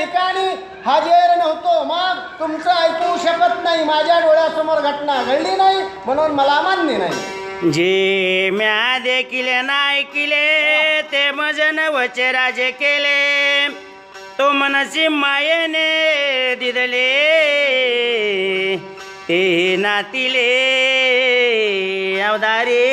ठिकाणी हजेर नव्हतो. मग तुमचं ऐकू शकत नाही. माझ्या डोळ्यासमोर घटना घडली नाही म्हणून मला मान्य नाही. जे म्या देखील नाही केले ते मजन वचे राजे केले. तो मनसी मायेने दिदले. ते नातिले अवदारे.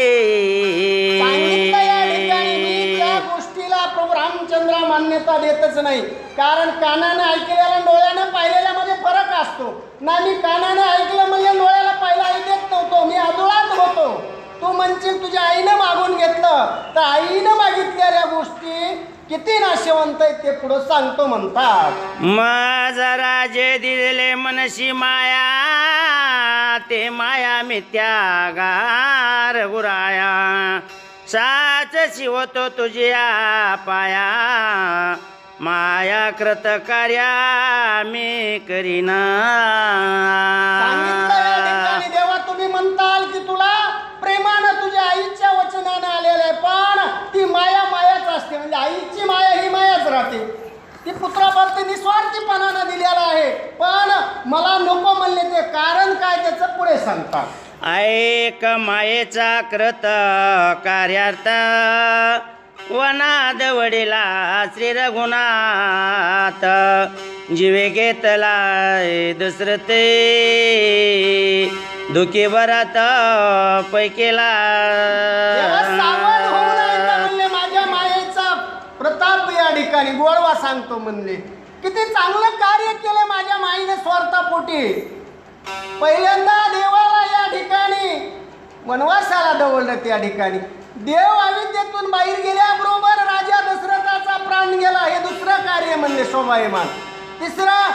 रामचंद्र मान्यता देतच नाही. कारण कानानं ऐकलेल्या आणि डोळ्यानं पाहिलेल्या मध्ये फरक असतो. ना मी कानानं ऐकलं म्हणजे डोळ्याला पाहिलं ऐकत नव्हतो. मी अधुळात होतो. तू म्हणशील तुझ्या आईनं मागून घेतलं. तर आईनं मागितलेल्या गोष्टी किती नाशवंत आहेत ते पुढं सांगतो म्हणतात. माझा राजे दिले मनशी माया ते माया मिथ्यागार गुराया. साच शिवतो तुझ्या पाया. माया कृत कार्या मी करीना. सांगितलं देवा तुम्ही म्हणताल की तुला प्रेमानं तुझ्या आईच्या वचनानं आलेलं आहे पण ती माया मायाच असते म्हणजे आईची माया ही मायाच राहते. ती पुत्राप्रती निस्वार्थीपणानं दिलेला आहे पण मला नको म्हणले ते कारण काय त्याचं पुढे सांगतात. ऐक मायेचा कृत कार्यार्थ. वनाद वडिला श्री रघुनाथ. जीवे घेतला दुसरं ते दुखी बरात पैकेला माझ्या मायेचा? प्रताप या ठिकाणी गोडवा सांगतो म्हणले. किती चांगलं कार्य केलं माझ्या माईने स्वार्थापोटी. पहिल्यांदा देवाला या ठिकाणी. वनवासाला दवडलं त्या ठिकाणी. देव अविद्येतून बाहेर गेल्याबरोबर राजा दशरथाचा प्राण गेला. हे दुसरं कार्य म्हणले शोभायमान. तिसरं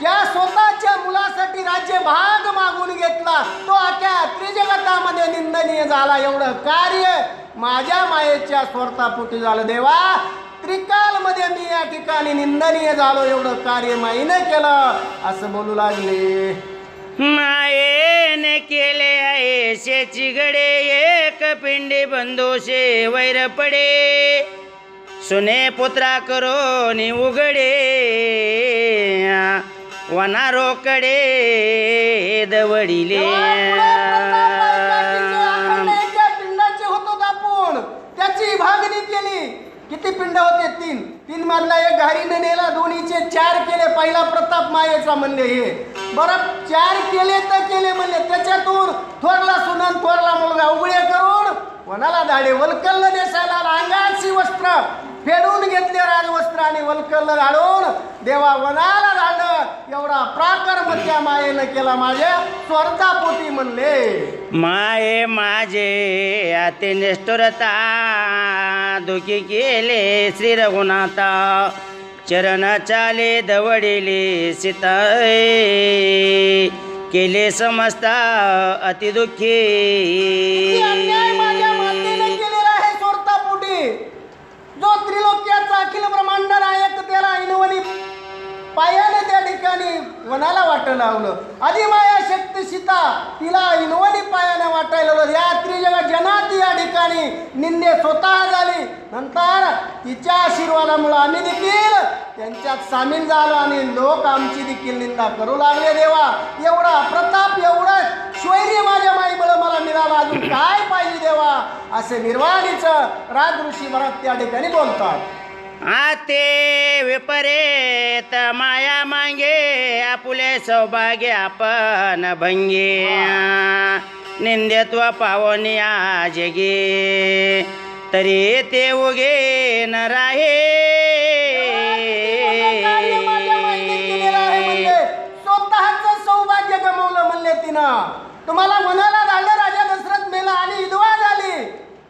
ज्या स्वतःच्या मुलासाठी राज्य भाग मागून घेतला तो आख्या त्रिजगतामध्ये निंदनीय झाला. एवढं कार्य माझ्या मायेच्या स्वार्थापोटी झालं. देवा त्रिकालमध्ये मी या ठिकाणी निंदनीय झालो. एवढं कार्य माईनं केलं. असं बोलू लागले. मायेने केले आहे शेची गडे एक पिंडी बंदोशे वैर पडे. सुने पुत्रा करो नि उघडे वना रोकडे दवडिले एका पिंडाचे होतो आपण त्याची भागणी केली किती पिंड होते तीन. तीन मधला एक घारीने नेला दोन्हीचे चार केले. पहिला प्रताप मायेचा म्हणले हे. बरं चार केले तर केले म्हणले. त्याच्यातून थोरला सुनन थोरला मुलगा उघडे करून कोणाला धाडे. वलकल्ल नेसायला रांगाची वस्त्र फेडून घेतले राजवस्त्र आणि वलकल्ल धाडून देवा वनाला झालं एवढा प्राकर्म त्या मायेनं केला. माझ्या स्वर्धापोटी म्हणले. माये माझे आते निष्ठुरता दुखी केले श्री रघुनाथा. चरण चाले दवडिले सीता केले समजता अतिदुखी जो त्रिलोक्याचा अखिल ब्रह्मांड नायक त्याला इनवनी पायाने त्या ठिकाणी कोणाला वाट लावलं. अधिमाया शक्ती सीता तिला इनवनी पायाने वाटायला लावलं. या त्रिजगा जनाती या ठिकाणी निंदे स्वतः झाली. नंतर तिच्या आशीर्वादामुळे आम्ही देखील त्यांच्यात सामील झालो आणि लोक आमची देखील निंदा करू लागले. देवा एवढा प्रताप एवढं शौर्य माझ्या माईमुळे मला मिळालं. अजून काय पाहिजे देवा? असे निर्वाणीचं राग ऋषी भरत त्या ठिकाणी बोलतात. आते विपरीत माया मांगे आपुले सौभाग्य आपण भंगे. निंदेत्व पावनिया जगे तरी ते उगे न. राहे. स्वतःचं सौभाग्य गमावलं म्हणले तिनं. तुम्हाला मनाला झालं राजा दशरथ मेला आणि विधवा झाली.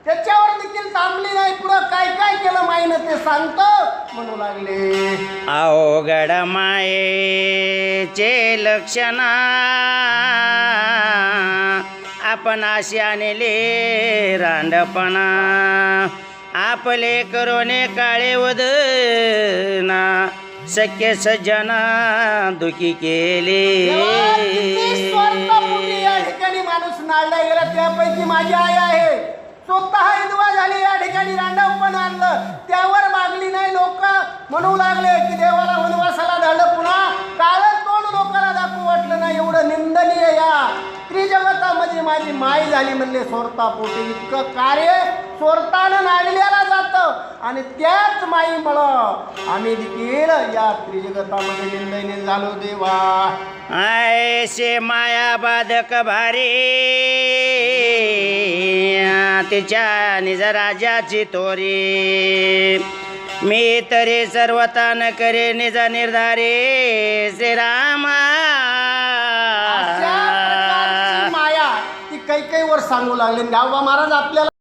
त्याच्यावर देखील थांबली नाही पुढं काय काय केलं माईनं ते सांगतो म्हणू लागले. अवघड मायेचे लक्षणा. आपण अशी आणले रांडपणा. आपले करोने काळे वदना. शक्य सज्जना दुखी केले. या ठिकाणी माणूस नाळला गेला त्यापैकी माझी आई आहे. स्वतः विधवा झाली या ठिकाणी रांडव पण आणलं. त्यावर म्हणू लागले की देवाला वनवासाला झालं पुन्हा. काळच तोंड लोकांना दाखवू वाटलं ना एवढं निंदनीय या. त्रिजगतामध्ये माझी माई झाली म्हणले सोरता पोटे इतकं कार्य स्वरतानं नाडल्याला जातं. आणि त्याच माई मळ. आम्ही देखील या त्रिजगतामध्ये निंदनीय झालो देवा. ऐसे माया बाधक भारी. तिच्या निज राजाची तोरी. मी तरी सर्वतान करे निज निर्धारे श्रीरामा. माया ती काही काही वर सांगू लागले. गावबा महाराज आपल्याला